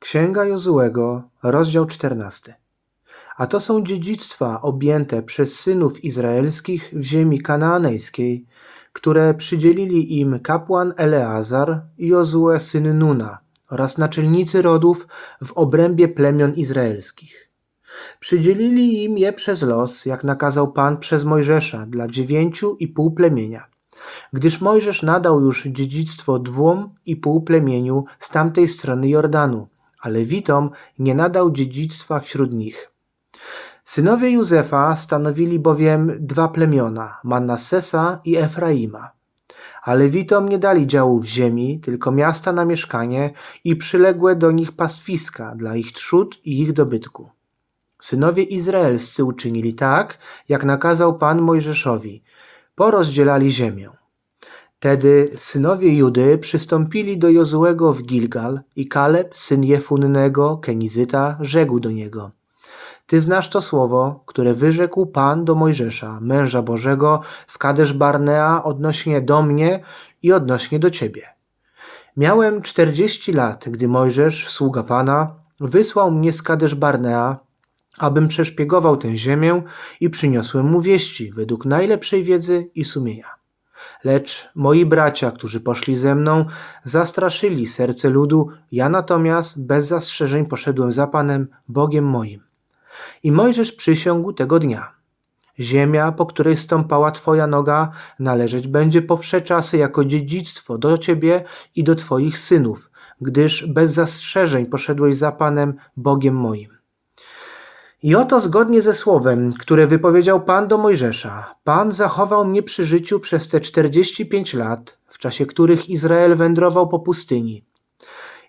Księga Jozułego, rozdział 14. A to są dziedzictwa objęte przez synów izraelskich w ziemi kanaanejskiej, które przydzielili im kapłan Eleazar i Jozue syn Nuna oraz naczelnicy rodów w obrębie plemion izraelskich. Przydzielili im je przez los, jak nakazał Pan przez Mojżesza, dla dziewięciu i pół plemienia. Gdyż Mojżesz nadał już dziedzictwo dwóm i pół plemieniu z tamtej strony Jordanu, a Lewitom nie nadał dziedzictwa wśród nich. Synowie Józefa stanowili bowiem dwa plemiona, Manassesa i Efraima. A Lewitom nie dali działu w ziemi, tylko miasta na mieszkanie i przyległe do nich pastwiska dla ich trzód i ich dobytku. Synowie izraelscy uczynili tak, jak nakazał Pan Mojżeszowi. Porozdzielali ziemię. Tedy synowie Judy przystąpili do Jozułego w Gilgal i Kaleb, syn Jefunnego, Kenizyta, rzekł do niego. Ty znasz to słowo, które wyrzekł Pan do Mojżesza, męża Bożego, w Kadesz Barnea odnośnie do mnie i odnośnie do ciebie. Miałem czterdzieści lat, gdy Mojżesz, sługa Pana, wysłał mnie z Kadesz Barnea, abym przeszpiegował tę ziemię i przyniosłem mu wieści według najlepszej wiedzy i sumienia. Lecz moi bracia, którzy poszli ze mną, zastraszyli serce ludu, ja natomiast bez zastrzeżeń poszedłem za Panem, Bogiem moim. I Mojżesz przysiągł tego dnia. Ziemia, po której stąpała Twoja noga, należeć będzie po wsze czasy jako dziedzictwo do Ciebie i do Twoich synów, gdyż bez zastrzeżeń poszedłeś za Panem, Bogiem moim. I oto zgodnie ze słowem, które wypowiedział Pan do Mojżesza, Pan zachował mnie przy życiu przez te 45 lat, w czasie których Izrael wędrował po pustyni.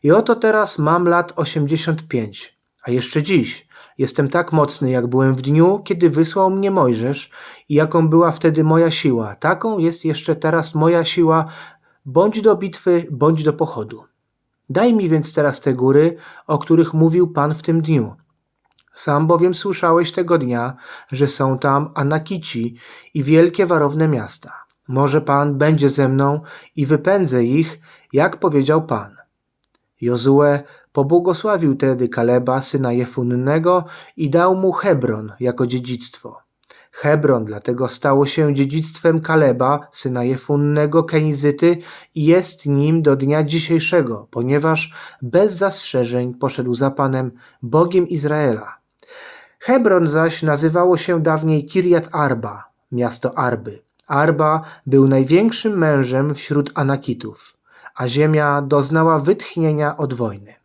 I oto teraz mam lat 85, a jeszcze dziś jestem tak mocny, jak byłem w dniu, kiedy wysłał mnie Mojżesz i jaką była wtedy moja siła, taką jest jeszcze teraz moja siła, bądź do bitwy, bądź do pochodu. Daj mi więc teraz te góry, o których mówił Pan w tym dniu. Sam bowiem słyszałeś tego dnia, że są tam Anakici i wielkie warowne miasta. Może Pan będzie ze mną i wypędzę ich, jak powiedział Pan. Jozue pobłogosławił tedy Kaleba, syna Jefunnego i dał mu Hebron jako dziedzictwo. Hebron dlatego stało się dziedzictwem Kaleba, syna Jefunnego Kenizyty i jest nim do dnia dzisiejszego, ponieważ bez zastrzeżeń poszedł za Panem, Bogiem Izraela. Hebron zaś nazywało się dawniej Kirjat Arba, miasto Arby. Arba był największym mężem wśród Anakitów, a ziemia doznała wytchnienia od wojny.